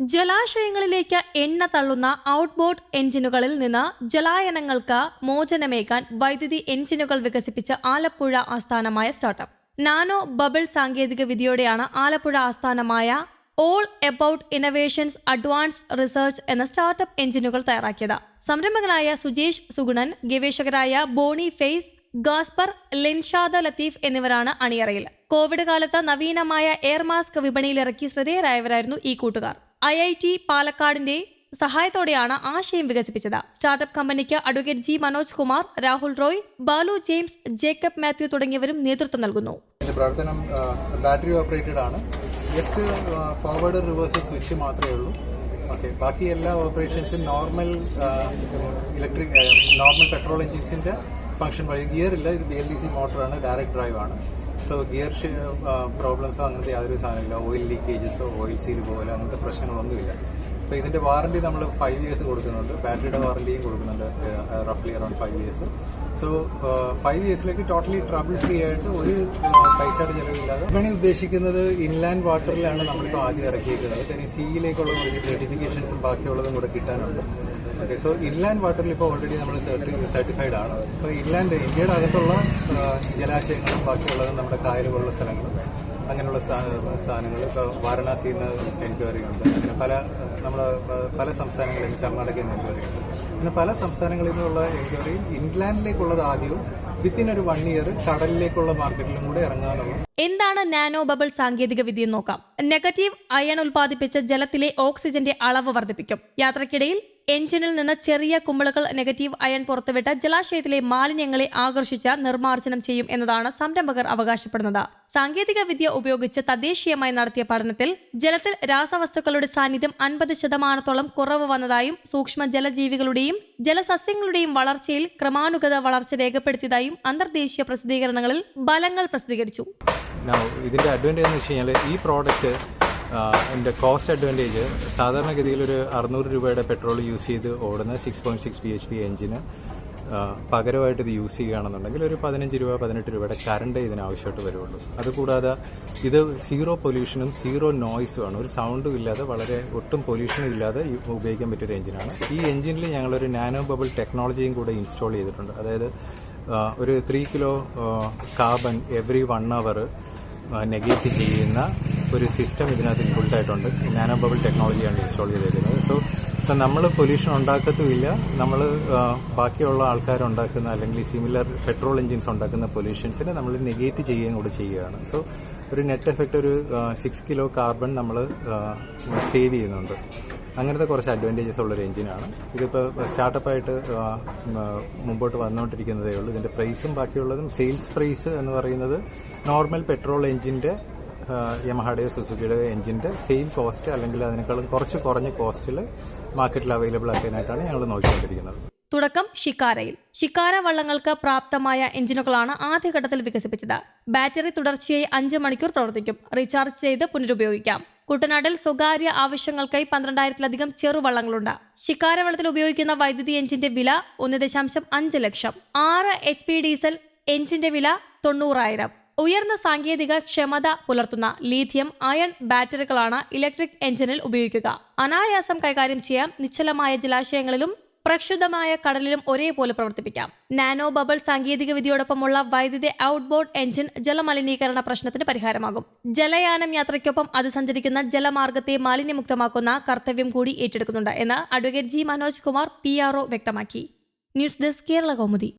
ജലാശയങ്ങളിലേക്ക് എണ്ണ തള്ളുന്ന ഔട്ട്ബോർഡ് എഞ്ചിനുകളിൽ നിന്ന് ജലായനങ്ങൾക്ക് മോചനമേകാൻ വൈദ്യുതി എഞ്ചിനുകൾ വികസിപ്പിച്ച ആലപ്പുഴ ആസ്ഥാനമായ സ്റ്റാർട്ടപ്പ്. നാനോ ബബിൾ സാങ്കേതിക വിദ്യയോടെയാണ് ആലപ്പുഴ ആസ്ഥാനമായ all about innovations advance research എന്ന സ്റ്റാർട്ടപ്പ് എഞ്ചിനുകൾ തയ്യാറാക്കിയത്. സംരംഭകനായ സുജേഷ് സുഗുണൻ ഗവേഷകരായ ബോണി ഫെയ്സ് ഗാസ്പർ ലിൻഷാദ ലത്തീഫ് എന്നിവരാണ് അണിയറയിൽ. കോവിഡ് കാലത്ത് നവീനമായ എയർ മാസ്ക് വിപണിയിലിറക്കി ശ്രദ്ധേയരായവരായിരുന്നു ഈ കൂട്ടുകാർ. ഐ ഐ ടി പാലക്കാടിന്റെ സഹായത്തോടെയാണ് ആശയം വികസിപ്പിച്ചത്. സ്റ്റാർട്ടപ്പ് കമ്പനിക്ക് അഡ്വക്കേറ്റ് ജി മനോജ് കുമാർ രാഹുൽ റോയ് ബാലു ജെയിംസ് ജേക്കബ് മാത്യു തുടങ്ങിയവരും നേതൃത്വം നൽകുന്നു. പ്രവർത്തനം ബാറ്ററി ഓപ്പറേറ്റഡ് ആണ്. ജസ്റ്റ് ഫോർവേഡ് റിവേഴ്സ് സ്വിച്ച് മാത്രമേ ഉള്ളൂ. ഓക്കെ ബാക്കി എല്ലാ ഓപ്പറേഷൻസും നോർമൽ ഇലക്ട്രിക് നോർമൽ പെട്രോൾ എഞ്ചിൻസിന്റെ ഫംഗ്ഷൻ വഴി. ഗിയർ ഇല്ല ഇത് ബി എൽ ഡി സി മോട്ടറാണ് ഡയറക്റ്റ് ഡ്രൈവ് ആണ് സോ ഗിയർ പ്രോബ്ലംസോ അങ്ങനത്തെ യാതൊരു സാധനമില്ല ഓയിൽ ലീക്കേജസോ ഓയിൽ സീൽ പോലെ അങ്ങനത്തെ പ്രശ്നങ്ങളൊന്നുമില്ല. അപ്പോൾ ഇതിന്റെ വാറണ്ടി നമ്മൾ ഫൈവ് ഇയേഴ്സ് കൊടുക്കുന്നുണ്ട്. ബാറ്ററിയുടെ വാറണ്ടിയും കൊടുക്കുന്നുണ്ട് റഫ്ലി around five years so five ഇയേഴ്സിലേക്ക് totally trouble free ആയിട്ട് ഒരു പൈസയുടെ ചിലവില്ലാതെ ഞാൻ ഉദ്ദേശിക്കുന്നത് ഇൻലാൻഡ് വാട്ടറിലാണ് നമ്മളിപ്പോൾ ആദ്യം ഇറക്കിയിരിക്കുന്നത് അതിന് സിയിലേക്കുള്ള കുറച്ച് സർട്ടിഫിക്കേഷൻസും ബാക്കിയുള്ളതും കൂടെ കിട്ടാനുണ്ട്. ഓക്കെ സോ ഇൻലാൻഡ് വാട്ടറിൽ ഇപ്പോൾ ഓൾറെഡി നമ്മൾ സർട്ടിഫൈഡ് ആണ്. അപ്പോൾ ഇൻലാൻഡ് ഇന്ത്യയുടെ അകത്തുള്ള ജലാശയങ്ങളും ബാക്കിയുള്ളതും നമ്മുടെ കായലുകളുള്ള സ്ഥലങ്ങളും. അങ്ങനെയുള്ള സ്ഥാന- സ്ഥാനങ്ങൾ ഇപ്പോൾ വാരണാസിയിൽ നിന്ന് എൻക്വയറി ഉണ്ട് അങ്ങനെ പല നമ്മൾ പല സംസ്ഥാനങ്ങളിൽ കർണാടകയിൽ നിന്ന് എൻക്വയറി ഉണ്ട് അങ്ങനെ പല സംസ്ഥാനങ്ങളിൽ നിന്നുള്ള എൻക്വയറിയും ഇംഗ്ലാൻഡിലേക്കുള്ളത് ആദ്യവും വിത്തിൻ ഒരു വൺ ഇയർ കടലിലേക്കുള്ള മാർക്കറ്റിലും കൂടെ ഇറങ്ങാനുള്ള എന്താണ് നാനോ ബബിൾ സാങ്കേതിക വിദ്യ നോക്കാം. നെഗറ്റീവ് അയൺ ഉൽപ്പാദിപ്പിച്ച ജലത്തിലെ ഓക്സിജന്റെ അളവ് വർദ്ധിപ്പിക്കും. യാത്രക്കിടയിൽ എഞ്ചിനിൽ നിന്ന് ചെറിയ കുമിളകൾ നെഗറ്റീവ് അയൺ പുറത്തുവിട്ട് ജലാശയത്തിലെ മാലിന്യങ്ങളെ ആകർഷിച്ച് നിർമ്മാർജനം ചെയ്യും എന്നതാണ് സംരംഭകർ അവകാശപ്പെടുന്നത്. സാങ്കേതിക വിദ്യ ഉപയോഗിച്ച് തദ്ദേശീയമായി നടത്തിയ പഠനത്തിൽ ജലത്തിൽ രാസവസ്തുക്കളുടെ സാന്നിധ്യം അൻപത് ശതമാനത്തോളം കുറവ് വന്നതായും സൂക്ഷ്മ ജലജീവികളുടെയും ജലസസ്യങ്ങളുടെയും വളർച്ചയിൽ ക്രമാനുഗത വളർച്ച രേഖപ്പെടുത്തിയതായും അന്തർദേശീയ പ്രസിദ്ധീകരണങ്ങളിൽ ബലങ്ങൾ പ്രസിദ്ധീകരിച്ചു. ഇതിന്റെ അഡ്വാന്റേജ് എന്ന് വെച്ച് കഴിഞ്ഞാൽ ഈ പ്രോഡക്റ്റ് എന്റെ കോസ്റ്റ് അഡ്വാന്റേജ് സാധാരണഗതിയിൽ ഒരു അറുന്നൂറ് രൂപയുടെ പെട്രോൾ യൂസ് ചെയ്ത് ഓടുന്ന six point six B H P എഞ്ചിന് പകരമായിട്ട് ഇത് യൂസ് ചെയ്യുകയാണെന്നുണ്ടെങ്കിൽ ഒരു പതിനഞ്ച് രൂപ പതിനെട്ട് രൂപയുടെ കറണ്ട് ഇതിന് ആവശ്യമായിട്ട് വരുള്ളൂ. അതുകൂടാതെ ഇത് സീറോ പൊല്യൂഷനും സീറോ നോയ്സും ആണ്. ഒരു സൗണ്ടും ഇല്ലാതെ വളരെ ഒട്ടും പൊല്യൂഷനും ഇല്ലാതെ ഉപയോഗിക്കാൻ പറ്റിയൊരു എഞ്ചിനാണ് ഈ എഞ്ചിനിൽ ഞങ്ങളൊരു നാനോ ബബിൾ ടെക്നോളജിയും കൂടെ ഇൻസ്റ്റാൾ ചെയ്തിട്ടുണ്ട്. അതായത് ഒരു three kilo carbon every one hour negate ചെയ്യുന്ന ഒരു സിസ്റ്റം ഇതിനകത്ത് ഇൻബിൾട്ട് നാനോ ബബിൾ ടെക്നോളജിയാണ് ഇൻസ്റ്റാൾ ചെയ്തിരിക്കുന്നത്. സോ സോ നമ്മൾ പൊല്യൂഷൻ ഉണ്ടാക്കത്തുമില്ല. നമ്മൾ ബാക്കിയുള്ള ആൾക്കാരുണ്ടാക്കുന്ന അല്ലെങ്കിൽ സിമിലർ പെട്രോൾ എഞ്ചിൻസ് ഉണ്ടാക്കുന്ന പൊല്യൂഷൻസിനെ നമ്മൾ നെഗേറ്റ് ചെയ്യുകയും കൂടെ ചെയ്യുകയാണ്. സോ ഒരു നെറ്റ് എഫക്റ്റ് ഒരു സിക്സ് കിലോ കാർബൺ നമ്മൾ സേവ് ചെയ്യുന്നുണ്ട്. അങ്ങനത്തെ കുറച്ച് അഡ്വാന്റേജസ് ഉള്ളൊരു എഞ്ചിനാണ് ഇതിപ്പോൾ സ്റ്റാർട്ടപ്പായിട്ട് മുമ്പോട്ട് വന്നുകൊണ്ടിരിക്കുന്നതേ ഉള്ളൂ. ഇതിന്റെ പ്രൈസും ബാക്കിയുള്ളതും സെയിൽസ് പ്രൈസ് എന്ന് പറയുന്നത് നോർമൽ പെട്രോൾ എഞ്ചിന്റെ യമഹയുടെയോ സുസുക്കിയുടെ എഞ്ചിന്റെ സെയിം കോസ്റ്റ് അല്ലെങ്കിൽ അതിനേക്കാളും കുറച്ച് കുറഞ്ഞ കോസ്റ്റിൽ മാർക്കറ്റിൽ അവൈലബിൾ ആക്കാനായിട്ടാണ് ഞങ്ങൾ നോക്കിക്കൊണ്ടിരിക്കുന്നത്. തുടക്കം ഷിക്കാരയിൽ ഷിക്കാര വള്ളങ്ങൾക്ക് പ്രാപ്തമായ എഞ്ചിനുകളാണ് ആദ്യഘട്ടത്തിൽ വികസിപ്പിച്ചത്. ബാറ്ററി തുടർച്ചയായി അഞ്ച് മണിക്കൂർ പ്രവർത്തിക്കും. റീചാർജ് ചെയ്ത് പുനരുപയോഗിക്കാം. കുട്ടനാട്ടിൽ സ്വകാര്യ ആവശ്യങ്ങൾക്കായി പന്ത്രണ്ടായിരത്തിലധികം ചെറുവള്ളങ്ങളുണ്ട് ഷിക്കാര വള്ളത്തിൽ ഉപയോഗിക്കുന്ന വൈദ്യുതി എഞ്ചിന്റെ വില ഒന്ന് ദശാംശം അഞ്ച് ലക്ഷം. ആറ് എച്ച് പി ഡീസൽ എഞ്ചിന്റെ വില തൊണ്ണൂറായിരം. ഉയർന്ന സാങ്കേതിക ക്ഷമത പുലർത്തുന്ന ലീഥിയം അയൺ ബാറ്ററികളാണ് ഇലക്ട്രിക് എഞ്ചിനിൽ ഉപയോഗിക്കുക. അനായാസം കൈകാര്യം ചെയ്യാം നിശ്ചലമായ ജലാശയങ്ങളിലും പ്രക്ഷുബ്ധമായ കടലിലും ഒരേപോലെ പ്രവർത്തിപ്പിക്കാം. നാനോ ബബിൾ സാങ്കേതിക വിദ്യയോടൊപ്പമുള്ള വൈദ്യുതി ഔട്ട്ബോർഡ് എഞ്ചിൻ ജലമലിനീകരണ പ്രശ്നത്തിന് പരിഹാരമാകും. ജലയാനം യാത്രയ്ക്കൊപ്പം അത് സഞ്ചരിക്കുന്ന ജലമാർഗത്തെ മാലിന്യമുക്തമാക്കുന്ന കർത്തവ്യം കൂടി ഏറ്റെടുക്കുന്നുണ്ട് എന്ന് advocate G Manoj Kumar P വ്യക്തമാക്കി. News desk Kerala Kaumudi.